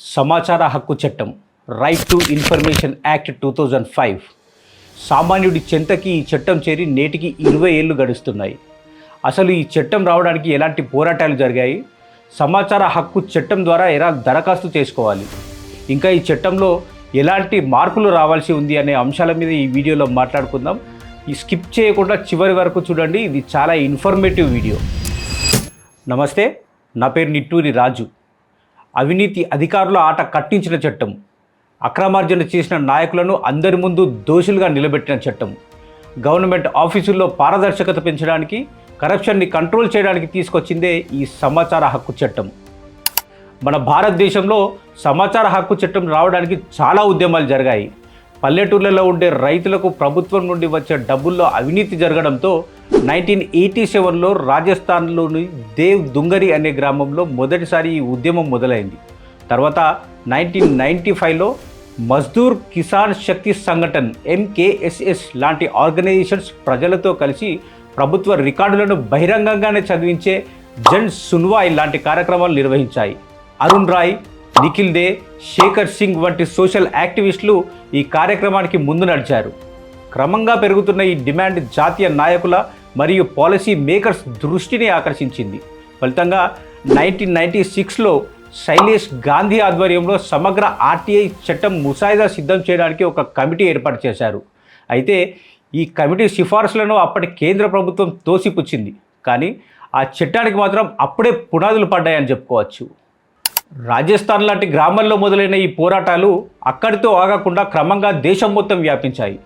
సమాచార హక్కు చట్టం right to information act two thousand five సామాన్యుడి చెంతకి ఈ చట్టం చేరి నేటికి ఇరవై ఏళ్ళు గడుస్తున్నాయి. అసలు ఈ చట్టం రావడానికి ఎలాంటి పోరాటాలు జరిగాయి? సమాచార హక్కు చట్టం ద్వారా ఎలా దరఖాస్తు చేసుకోవాలి? ఇంకా ఈ చట్టంలో ఎలాంటి మార్పులు రావాల్సి ఉంది అనే అంశాల మీద ఈ వీడియోలో మాట్లాడుకుందాం. ఈ స్కిప్ చేయకుండా చివరి వరకు చూడండి. ఇది చాలా ఇన్ఫర్మేటివ్ వీడియో. నమస్తే నా పేరు నిట్టూరి రాజు. అవినీతి అధికారుల ఆట కట్టించిన చట్టం. అక్రమార్జన చేసిన నాయకులను అందరి ముందు దోషులుగా నిలబెట్టిన చట్టం. గవర్నమెంట్ ఆఫీసుల్లో పారదర్శకత పెంచడానికి కరప్షన్ని కంట్రోల్ చేయడానికి తీసుకొచ్చిందే ఈ సమాచార హక్కు చట్టం. మన భారతదేశంలో సమాచార హక్కు చట్టం రావడానికి చాలా ఉద్యమాలు జరిగాయి. పల్లెటూర్లలో ఉండే రైతులకు ప్రభుత్వం నుండి వచ్చే డబ్బుల్లో అవినీతి జరగడంతో నైన్టీన్ ఎయిటీ సెవెన్లో రాజస్థాన్లోని దేవ్ దుంగరి అనే గ్రామంలో మొదటిసారి ఈ ఉద్యమం మొదలైంది. తర్వాత నైన్టీన్ నైంటీ ఫైవ్లో మజ్దూర్ కిసాన్ శక్తి సంఘటన్ ఎంకేఎస్ఎస్ లాంటి ఆర్గనైజేషన్స్ ప్రజలతో కలిసి ప్రభుత్వ రికార్డులను బహిరంగంగానే చదివించే జన్ సున్వాయ్ లాంటి కార్యక్రమాలు నిర్వహించాయి. అరుణ్ రాయ్ నిఖిల్ దే శేఖర్ సింగ్ వంటి సోషల్ యాక్టివిస్టులు ఈ కార్యక్రమానికి ముందు నడిచారు. క్రమంగా పెరుగుతున్న ఈ డిమాండ్ జాతీయ నాయకుల మరియు పాలసీ మేకర్స్ దృష్టిని ఆకర్షించింది. ఫలితంగా నైన్టీన్ నైన్టీ సిక్స్లో శైలేష్ గాంధీ ఆధ్వర్యంలో సమగ్ర ఆర్టీఐ చట్టం ముసాయిదా సిద్ధం చేయడానికి ఒక కమిటీ ఏర్పాటు చేశారు. అయితే ఈ కమిటీ సిఫార్సులను అప్పటి కేంద్ర ప్రభుత్వం తోసిపుచ్చింది. కానీ ఆ చట్టానికి మాత్రం అప్పుడే పునాదులు పడ్డాయని చెప్పుకోవచ్చు. రాజస్థాన్ లాంటి గ్రామాల్లో మొదలైన ఈ పోరాటాలు అక్కడితో ఆగకుండా క్రమంగా దేశం మొత్తం వ్యాపించాయి.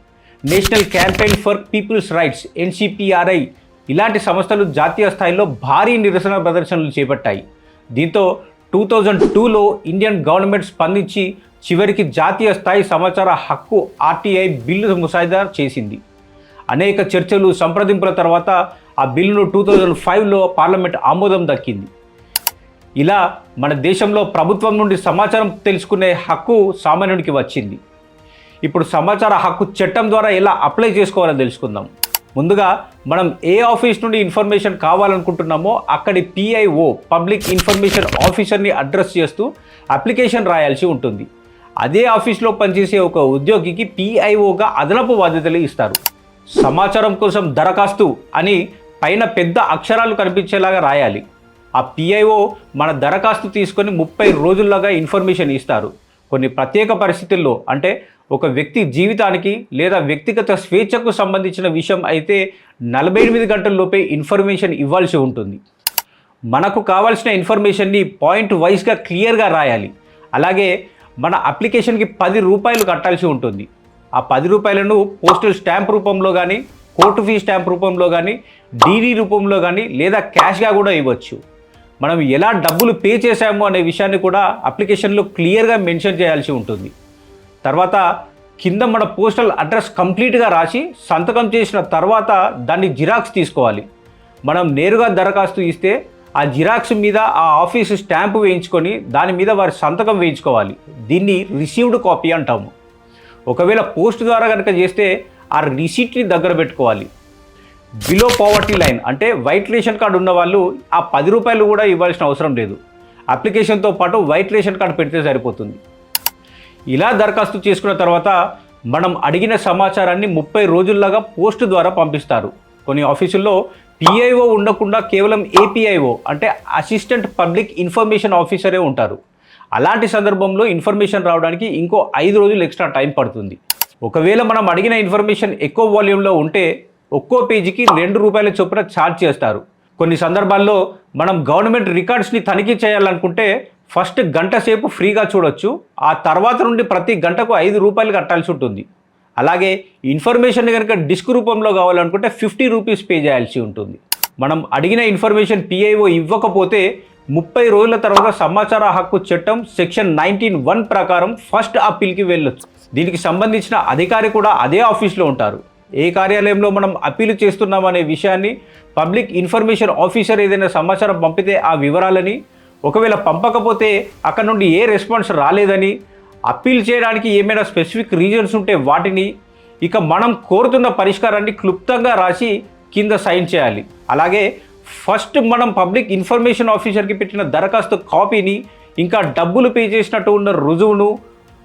National campaign for people's rights NCPRI ఇలాంటి సంస్థలు జాతీయ స్థాయిలో భారీ నిరసన ప్రదర్శనలు చేపట్టాయి. దీంతో టూ థౌజండ్ టూలో ఇండియన్ గవర్నమెంట్ స్పందించి చివరికి జాతీయ స్థాయి సమాచార హక్కు ఆర్టీఐ బిల్లు ముసాయిదా చేసింది. అనేక చర్చలు సంప్రదింపుల తర్వాత ఆ బిల్లును టూ థౌజండ్ ఫైవ్లో పార్లమెంట్ ఆమోదం దక్కింది. ఇలా మన దేశంలో ప్రభుత్వం నుండి సమాచారం తెలుసుకునే హక్కు సామాన్యుడికి వచ్చింది. ఇప్పుడు సమాచార హక్కు చట్టం ద్వారా ఎలా అప్లై చేసుకోవాలో తెలుసుకుందాం. ముందుగా మనం ఏ ఆఫీస్ నుండి ఇన్ఫర్మేషన్ కావాలనుకుంటున్నామో అక్కడి పిఐఓ పబ్లిక్ ఇన్ఫర్మేషన్ ఆఫీసర్ని అడ్రస్ చేస్తూ అప్లికేషన్ రాయాల్సి ఉంటుంది. అదే ఆఫీస్లో పనిచేసే ఒక ఉద్యోగికి పిఐఓగా అదనపు బాధ్యతలు ఇస్తారు. సమాచారం కోసం దరఖాస్తు అని పైన పెద్ద అక్షరాలు కనిపించేలాగా రాయాలి. ఆ పిఐఓ మన దరఖాస్తు తీసుకొని ముప్పై రోజుల్లోగా ఇన్ఫర్మేషన్ ఇస్తారు. కొన్ని ప్రత్యేక పరిస్థితుల్లో అంటే ఒక వ్యక్తి జీవితానికి లేదా వ్యక్తిగత స్వేచ్ఛకు సంబంధించిన విషయం అయితే నలభై ఎనిమిది గంటల్లోపే ఇన్ఫర్మేషన్ ఇవ్వాల్సి ఉంటుంది. మనకు కావాల్సిన ఇన్ఫర్మేషన్ని పాయింట్ వైజ్గా క్లియర్గా రాయాలి. అలాగే మన అప్లికేషన్కి పది రూపాయలు కట్టాల్సి ఉంటుంది. ఆ పది రూపాయలను పోస్టల్ స్టాంప్ రూపంలో కానీ కోర్టు ఫీ స్టాంప్ రూపంలో కానీ డీడీ రూపంలో కానీ లేదా క్యాష్గా కూడా ఇవ్వచ్చు. మనం ఎలా డబ్బులు పే చేశాము అనే విషయాన్ని కూడా అప్లికేషన్లో క్లియర్గా మెన్షన్ చేయాల్సి ఉంటుంది. తర్వాత కింద మన పోస్టల్ అడ్రస్ కంప్లీట్గా రాసి సంతకం చేసిన తర్వాత దాన్ని జిరాక్స్ తీసుకోవాలి. మనం నేరుగా దరఖాస్తు ఇస్తే ఆ జిరాక్స్ మీద ఆ ఆఫీసు స్టాంపు వేయించుకొని దాని మీద వారి సంతకం వేయించుకోవాలి. దీన్ని రిసీవ్డ్ కాపీ అంటాము. ఒకవేళ పోస్ట్ ద్వారా కనుక చేస్తే ఆ రిసీట్ని దగ్గర పెట్టుకోవాలి. బిలో పావర్టీ లైన్ అంటే వైట్ రేషన్ కార్డు ఉన్న వాళ్ళు ఆ పది రూపాయలు కూడా ఇవ్వాల్సిన అవసరం లేదు. అప్లికేషన్తో పాటు వైట్ రేషన్ కార్డు పెడితే సరిపోతుంది. ఇలా దరఖాస్తు చేసుకున్న తర్వాత మనం అడిగిన సమాచారాన్ని ముప్పై రోజుల్లాగా పోస్ట్ ద్వారా పంపిస్తారు. కొన్ని ఆఫీసుల్లో పిఐఓ ఉండకుండా కేవలం ఏపీఐఓ అంటే అసిస్టెంట్ పబ్లిక్ ఇన్ఫర్మేషన్ ఆఫీసరే ఉంటారు. అలాంటి సందర్భంలో ఇన్ఫర్మేషన్ రావడానికి ఇంకో ఐదు రోజులు ఎక్స్ట్రా టైం పడుతుంది. ఒకవేళ మనం అడిగిన ఇన్ఫర్మేషన్ ఎక్కువ వాల్యూమ్లో ఉంటే ఒక్కో పేజీకి రెండు రూపాయల చొప్పున ఛార్జ్ చేస్తారు. కొన్ని సందర్భాల్లో మనం గవర్నమెంట్ రికార్డ్స్ని తనిఖీ చేయాలనుకుంటే ఫస్ట్ గంట సేపు ఫ్రీగా చూడొచ్చు ఆ తర్వాత నుండి ప్రతి గంటకు ఐదు రూపాయలు కట్టాల్సి ఉంటుంది. అలాగే ఇన్ఫర్మేషన్ కనుక డిస్క్ రూపంలో కావాలనుకుంటే ఫిఫ్టీ రూపీస్ పే చేయాల్సి ఉంటుంది. మనం అడిగిన ఇన్ఫర్మేషన్ పిఐఓ ఇవ్వకపోతే ముప్పై రోజుల తర్వాత సమాచార హక్కు చట్టం సెక్షన్ నైన్టీన్ వన్ ప్రకారం ఫస్ట్ అప్పీల్కి వెళ్ళొచ్చు. దీనికి సంబంధించిన అధికారి కూడా అదే ఆఫీస్లో ఉంటారు. ఏ కార్యాలయంలో మనం అప్పీలు చేస్తున్నాం అనే విషయాన్ని పబ్లిక్ ఇన్ఫర్మేషన్ ఆఫీసర్ ఏదైనా సమాచారం పంపితే ఆ వివరాలని ఒకవేళ పంపకపోతే అక్కడ నుండి ఏ రెస్పాన్స్ రాలేదని అప్పీల్ చేయడానికి ఏమైనా స్పెసిఫిక్ రీజన్స్ ఉంటే వాటిని ఇక మనం కోరుతున్న పరిష్కారాన్ని క్లుప్తంగా రాసి కింద సైన్ చేయాలి. అలాగే ఫస్ట్ మనం పబ్లిక్ ఇన్ఫర్మేషన్ ఆఫీసర్కి పెట్టిన దరఖాస్తు కాపీని ఇంకా డబ్బులు పే చేసినట్టు ఉన్న రుజువును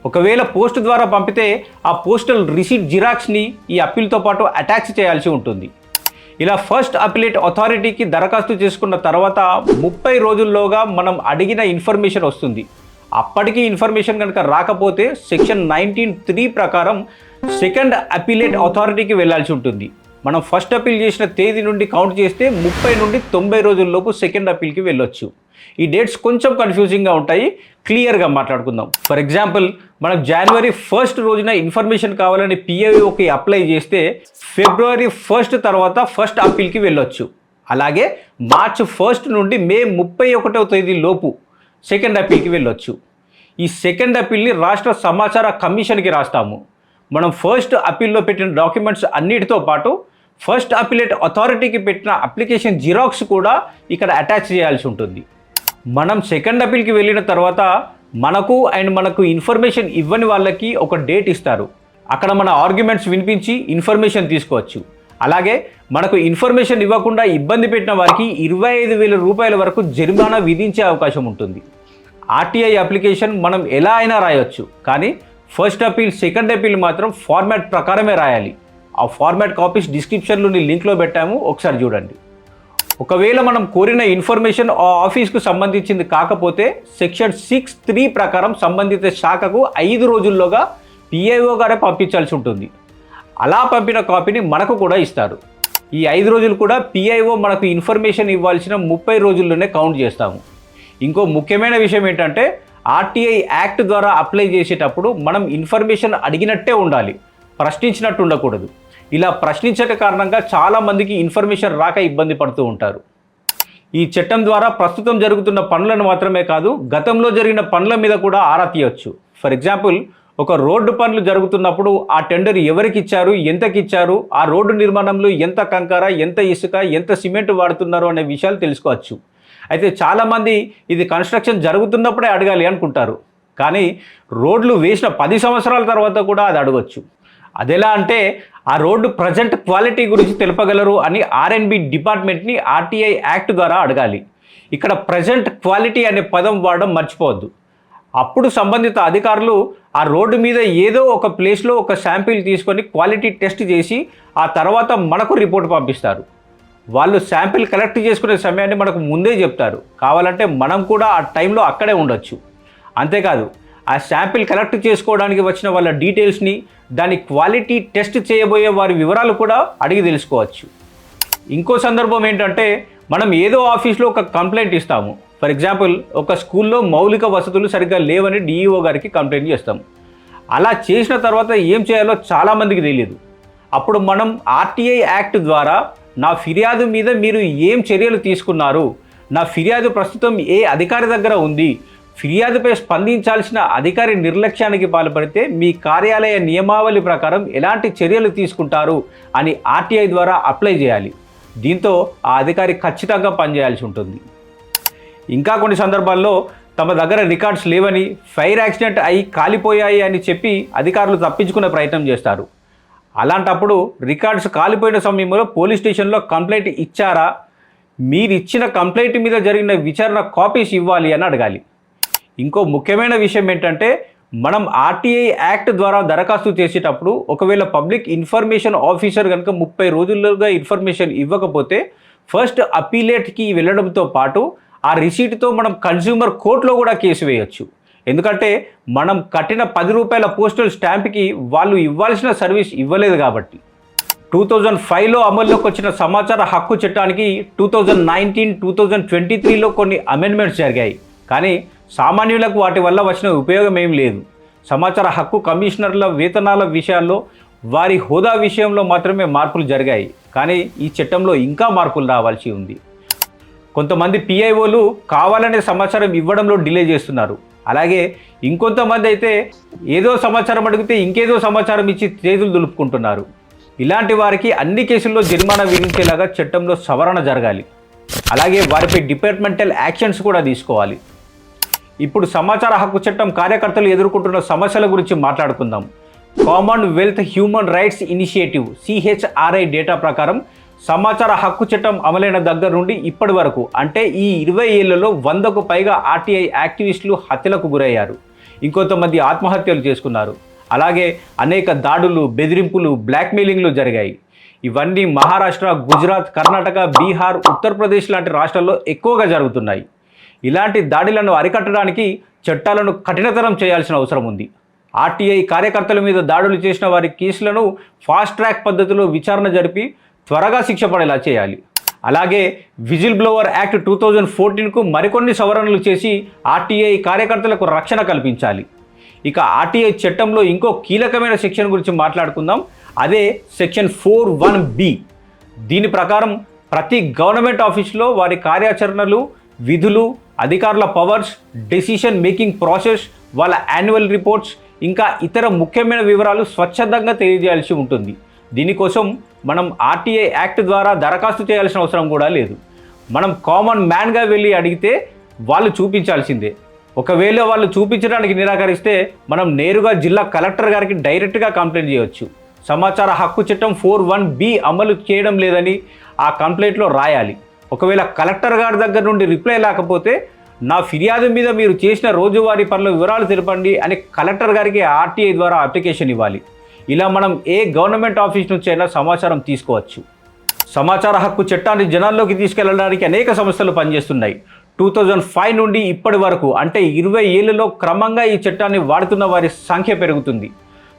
ఒకవేళ పోస్ట్ ద్వారా పంపితే ఆ పోస్టల్ రిసీట్ జిరాక్స్ని ఈ అప్పీల్తో పాటు అటాచ్ చేయాల్సి ఉంటుంది. ఇలా ఫస్ట్ అపిలేట్ అథారిటీకి దరఖాస్తు చేసుకున్న తర్వాత ముప్పై రోజుల్లోగా మనం అడిగిన ఇన్ఫర్మేషన్ వస్తుంది. అప్పటికి ఇన్ఫర్మేషన్ కనుక రాకపోతే సెక్షన్ నైన్టీన్ త్రీ ప్రకారం సెకండ్ అపిలేట్ అథారిటీకి వెళ్ళాల్సి ఉంటుంది. మనం ఫస్ట్ అపీల్ చేసిన తేదీ నుండి కౌంట్ చేస్తే ముప్పై నుండి తొంభై రోజుల్లోపు సెకండ్ అపీల్కి వెళ్ళొచ్చు. ఈ డేట్స్ కొంచెం కన్ఫ్యూజింగ్గా ఉంటాయి. క్లియర్గా మాట్లాడుకుందాం. ఫర్ ఎగ్జాంపుల్ మనం జనవరి ఫస్ట్ రోజున ఇన్ఫర్మేషన్ కావాలని పిఐఓకి అప్లై చేస్తే ఫిబ్రవరి ఫస్ట్ తర్వాత ఫస్ట్ అప్పీల్కి వెళ్ళొచ్చు. అలాగే మార్చ్ ఫస్ట్ నుండి మే ముప్పై ఒకటవ తేదీ లోపు సెకండ్ అప్పీల్కి వెళ్ళొచ్చు. ఈ సెకండ్ అప్పీల్ని రాష్ట్ర సమాచార కమిషన్కి రాస్తాము. మనం ఫస్ట్ అప్పీల్లో పెట్టిన డాక్యుమెంట్స్ అన్నిటితో పాటు ఫస్ట్ అప్పీలేట్ అథారిటీకి పెట్టిన అప్లికేషన్ జిరాక్స్ కూడా ఇక్కడ అటాచ్ చేయాల్సి ఉంటుంది. మనం సెకండ్ అపీల్కి వెళ్ళిన తర్వాత మనకు అండ్ మనకు ఇన్ఫర్మేషన్ ఇవ్వని వాళ్ళకి ఒక డేట్ ఇస్తారు. అక్కడ మన ఆర్గ్యుమెంట్స్ వినిపించి ఇన్ఫర్మేషన్ తీసుకోవచ్చు. అలాగే మనకు ఇన్ఫర్మేషన్ ఇవ్వకుండా ఇబ్బంది పెట్టిన వారికి ఇరవై ఐదు వేల రూపాయల వరకు జరిమానా విధించే అవకాశం ఉంటుంది. ఆర్టీఐ అప్లికేషన్ మనం ఎలా అయినా రాయొచ్చు. కానీ ఫస్ట్ అపీల్ సెకండ్ అపీల్ మాత్రం ఫార్మాట్ ప్రకారమే రాయాలి. ఆ ఫార్మాట్ కాపీస్ డిస్క్రిప్షన్లోని లింక్లో పెట్టాము. ఒకసారి చూడండి. ఒకవేళ మనం కోరిన ఇన్ఫర్మేషన్ ఆ ఆఫీస్కు సంబంధించింది కాకపోతే సెక్షన్ సిక్స్ త్రీ ప్రకారం సంబంధిత శాఖకు ఐదు రోజుల్లోగా పిఐఓ గారే పంపించాల్సి ఉంటుంది. అలా పంపిన కాపీని మనకు కూడా ఇస్తారు. ఈ ఐదు రోజులు కూడా పిఐఓ మనకు ఇన్ఫర్మేషన్ ఇవ్వాల్సిన ముప్పై రోజుల్లోనే కౌంట్ చేస్తాము. ఇంకో ముఖ్యమైన విషయం ఏంటంటే ఆర్టీఐ యాక్ట్ ద్వారా అప్లై చేసేటప్పుడు మనం ఇన్ఫర్మేషన్ అడిగినట్టే ఉండాలి. ప్రశ్నించినట్టు ఉండకూడదు. ఇలా ప్రశ్నించక కారణంగా చాలామందికి ఇన్ఫర్మేషన్ రాక ఇబ్బంది పడుతూ ఉంటారు. ఈ చట్టం ద్వారా ప్రస్తుతం జరుగుతున్న పనులను మాత్రమే కాదు గతంలో జరిగిన పనుల మీద కూడా ఆరా తీయవచ్చు ఫర్ ఎగ్జాంపుల్ ఒక రోడ్డు పనులు జరుగుతున్నప్పుడు ఆ టెండర్ ఎవరికి ఇచ్చారు ఎంతకి ఇచ్చారు ఆ రోడ్డు నిర్మాణంలో ఎంత కంకర ఎంత ఇసుక ఎంత సిమెంట్ వాడుతున్నారు అనే విషయాలు తెలుసుకోవచ్చు. అయితే చాలామంది ఇది కన్స్ట్రక్షన్ జరుగుతున్నప్పుడే అడగాలి అనుకుంటారు. కానీ రోడ్లు వేసిన పది సంవత్సరాల తర్వాత కూడా అది అడగచ్చు. అదెలా అంటే ఆ రోడ్డు ప్రజెంట్ క్వాలిటీ గురించి తెలుపగలరు అని ఆర్ఎన్బి డిపార్ట్మెంట్ని ఆర్టీఐ యాక్ట్ ద్వారా అడగాలి. ఇక్కడ ప్రజెంట్ క్వాలిటీ అనే పదం వాడడం మర్చిపోవద్దు. అప్పుడు సంబంధిత అధికారులు ఆ రోడ్డు మీద ఏదో ఒక ప్లేస్లో ఒక శాంపిల్ తీసుకొని క్వాలిటీ టెస్ట్ చేసి ఆ తర్వాత మనకు రిపోర్ట్ పంపిస్తారు. వాళ్ళు శాంపిల్ కలెక్ట్ చేసుకునే సమయాన్ని మనకు ముందే చెప్తారు. కావాలంటే మనం కూడా ఆ టైంలో అక్కడే ఉండొచ్చు. అంతేకాదు ఆ శాంపిల్ కలెక్ట్ చేసుకోవడానికి వచ్చిన వాళ్ళ డీటెయిల్స్ని దాని క్వాలిటీ టెస్ట్ చేయబోయే వారి వివరాలు కూడా అడిగి తెలుసుకోవచ్చు. ఇంకో సందర్భం ఏంటంటే మనం ఏదో ఆఫీస్లో ఒక కంప్లైంట్ ఇస్తాము. ఫర్ ఎగ్జాంపుల్ ఒక స్కూల్లో మౌలిక వసతులు సరిగ్గా లేవని డిఈఓ గారికి కంప్లైంట్ చేస్తాం అలా చేసిన తర్వాత ఏం చేయాలో చాలామందికి తెలియదు. అప్పుడు మనం ఆర్టీఐ యాక్ట్ ద్వారా నా ఫిర్యాదు మీద మీరు ఏం చర్యలు తీసుకున్నారు నా ఫిర్యాదు ప్రస్తుతం ఏ అధికారి దగ్గర ఉంది ఫిర్యాదుపై స్పందించాల్సిన అధికారి నిర్లక్ష్యానికి పాల్పడితే మీ కార్యాలయ నియమావళి ప్రకారం ఎలాంటి చర్యలు తీసుకుంటారు అని ఆర్టీఐ ద్వారా అప్లై చేయాలి. దీంతో ఆ అధికారి ఖచ్చితంగా పనిచేయాల్సి ఉంటుంది. ఇంకా కొన్ని సందర్భాల్లో తమ దగ్గర రికార్డ్స్ లేవని ఫైర్ యాక్సిడెంట్ అయి కాలిపోయాయి అని చెప్పి అధికారులు తప్పించుకునే ప్రయత్నం చేస్తారు. అలాంటప్పుడు రికార్డ్స్ కాలిపోయిన సమయంలో పోలీస్ స్టేషన్లో కంప్లైంట్ ఇచ్చారా? మీరు ఇచ్చిన కంప్లైంట్ మీద జరిగిన విచారణ కాపీస్ ఇవ్వాలి అని అడగాలి. ఇంకో ముఖ్యమైన విషయం ఏంటంటే మనం ఆర్టీఐ యాక్ట్ ద్వారా దరఖాస్తు చేసేటప్పుడు ఒకవేళ పబ్లిక్ ఇన్ఫర్మేషన్ ఆఫీసర్ కనుక ముప్పై రోజుల్లోగా ఇన్ఫర్మేషన్ ఇవ్వకపోతే ఫస్ట్ అపీలేట్కి వెళ్ళడంతో పాటు ఆ రిసీట్తో మనం కన్జ్యూమర్ కోర్టులో కూడా కేసు వేయొచ్చు. ఎందుకంటే మనం కట్టిన పది రూపాయల పోస్టల్ స్టాంప్కి వాళ్ళు ఇవ్వాల్సిన సర్వీస్ ఇవ్వలేదు కాబట్టి. టూ థౌజండ్ ఫైవ్లో అమల్లోకి వచ్చిన సమాచార హక్కు చట్టానికి two thousand nineteen two thousand twenty త్రీలో కొన్ని అమెండ్మెంట్స్ జరిగాయి. కానీ సామాన్యులకు వాటి వల్ల వచ్చిన ఉపయోగం ఏం లేదు. సమాచార హక్కు కమిషనర్ల వేతనాల విషయాల్లో వారి హోదా విషయంలో మాత్రమే మార్పులు జరిగాయి. కానీ ఈ చట్టంలో ఇంకా మార్పులు రావాల్సి ఉంది. కొంతమంది పిఐఓలు కావాలనే సమాచారం ఇవ్వడంలో డిలే చేస్తున్నారు. అలాగే ఇంకొంతమంది అయితే ఏదో సమాచారం అడిగితే ఇంకేదో సమాచారం ఇచ్చి చేతులు దులుపుకుంటున్నారు. ఇలాంటి వారికి అన్ని కేసుల్లో జరిమానా విధించేలాగా చట్టంలో సవరణ జరగాలి. అలాగే వారిపై డిపార్ట్మెంటల్ యాక్షన్స్ కూడా తీసుకోవాలి. ఇప్పుడు సమాచార హక్కు చట్టం కార్యకర్తలు ఎదుర్కొంటున్న సమస్యల గురించి మాట్లాడుకుందాం. Commonwealth human rights initiative CHRI data ప్రకారం సమాచార హక్కు చట్టం అమలైన దగ్గర నుండి ఇప్పటి వరకు అంటే ఈ ఇరవై ఏళ్ళలో వందకు పైగా ఆర్టీఐ యాక్టివిస్టులు హత్యలకు గురయ్యారు. ఇంకొంతమంది ఆత్మహత్యలు చేసుకున్నారు. అలాగే అనేక దాడులు బెదిరింపులు బ్లాక్మెయిలింగ్లు జరిగాయి. ఇవన్నీ మహారాష్ట్ర గుజరాత్ కర్ణాటక బీహార్ ఉత్తరప్రదేశ్ లాంటి రాష్ట్రాల్లో ఎక్కువగా జరుగుతున్నాయి. ఇలాంటి దాడులను అరికట్టడానికి చట్టాలను కఠినతరం చేయాల్సిన అవసరం ఉంది. ఆర్టీఐ కార్యకర్తల మీద దాడులు చేసిన వారి కేసులను ఫాస్ట్ ట్రాక్ పద్ధతిలో విచారణ జరిపి త్వరగా శిక్ష పడేలా చేయాలి. అలాగే whistle blower act two thousand ఫోర్టీన్కు మరికొన్ని సవరణలు చేసి ఆర్టీఐ కార్యకర్తలకు రక్షణ కల్పించాలి. ఇక ఆర్టీఐ చట్టంలో ఇంకో కీలకమైన సెక్షన్ గురించి మాట్లాడుకుందాం. అదే సెక్షన్ ఫోర్ వన్ బి. దీని ప్రకారం ప్రతి గవర్నమెంట్ ఆఫీస్లో వారి కార్యాచరణలు విధులు అధికారుల పవర్స్ డెసిషన్ మేకింగ్ ప్రాసెస్ వాళ్ళ యాన్యువల్ రిపోర్ట్స్ ఇంకా ఇతర ముఖ్యమైన వివరాలు స్వచ్ఛందంగా తెలియజేయాల్సి ఉంటుంది. దీనికోసం మనం ఆర్టీఐ యాక్ట్ ద్వారా దరఖాస్తు చేయాల్సిన అవసరం కూడా లేదు. మనం కామన్ మ్యాన్గా వెళ్ళి అడిగితే వాళ్ళు చూపించాల్సిందే. ఒకవేళ వాళ్ళు చూపించడానికి నిరాకరిస్తే మనం నేరుగా జిల్లా కలెక్టర్ గారికి డైరెక్ట్గా కంప్లైంట్ చేయవచ్చు సమాచార హక్కు చట్టం ఫోర్ వన్ బి అమలు చేయడం లేదని ఆ కంప్లైంట్లో రాయాలి. ఒకవేళ కలెక్టర్ గారి దగ్గర నుండి రిప్లై లేకపోతే నా ఫిర్యాదు మీద మీరు చేసిన రోజువారీ పనుల వివరాలు తెలపండి అని కలెక్టర్ గారికి ఆర్టీఐ ద్వారా అప్లికేషన్ ఇవ్వాలి. ఇలా మనం ఏ గవర్నమెంట్ ఆఫీస్ నుంచి అయినా సమాచారం తీసుకోవచ్చు. సమాచార హక్కు చట్టాన్ని జనాల్లోకి తీసుకెళ్ళడానికి అనేక సంస్థలు పనిచేస్తున్నాయి. టూ థౌజండ్ ఫైవ్ నుండి ఇప్పటి వరకు అంటే ఇరవై ఏళ్ళలో క్రమంగా ఈ చట్టాన్ని వాడుతున్న వారి సంఖ్య పెరుగుతుంది.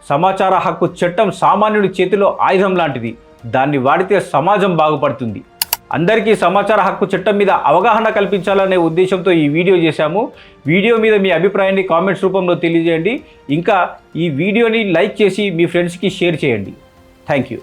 సమాచార హక్కు చట్టం సామాన్యుడి చేతిలో ఆయుధం లాంటిది. దాన్ని వాడితే సమాజం బాగుపడుతుంది. అందరికీ సమాచార హక్కు చట్టం మీద అవగాహన కల్పించాలనే ఉద్దేశంతో ఈ వీడియో చేశాము. వీడియో మీద మీ అభిప్రాయాన్ని కామెంట్స్ రూపంలో తెలియజేయండి. ఇంకా ఈ వీడియోని లైక్ చేసి మీ ఫ్రెండ్స్కి షేర్ చేయండి. Thank you.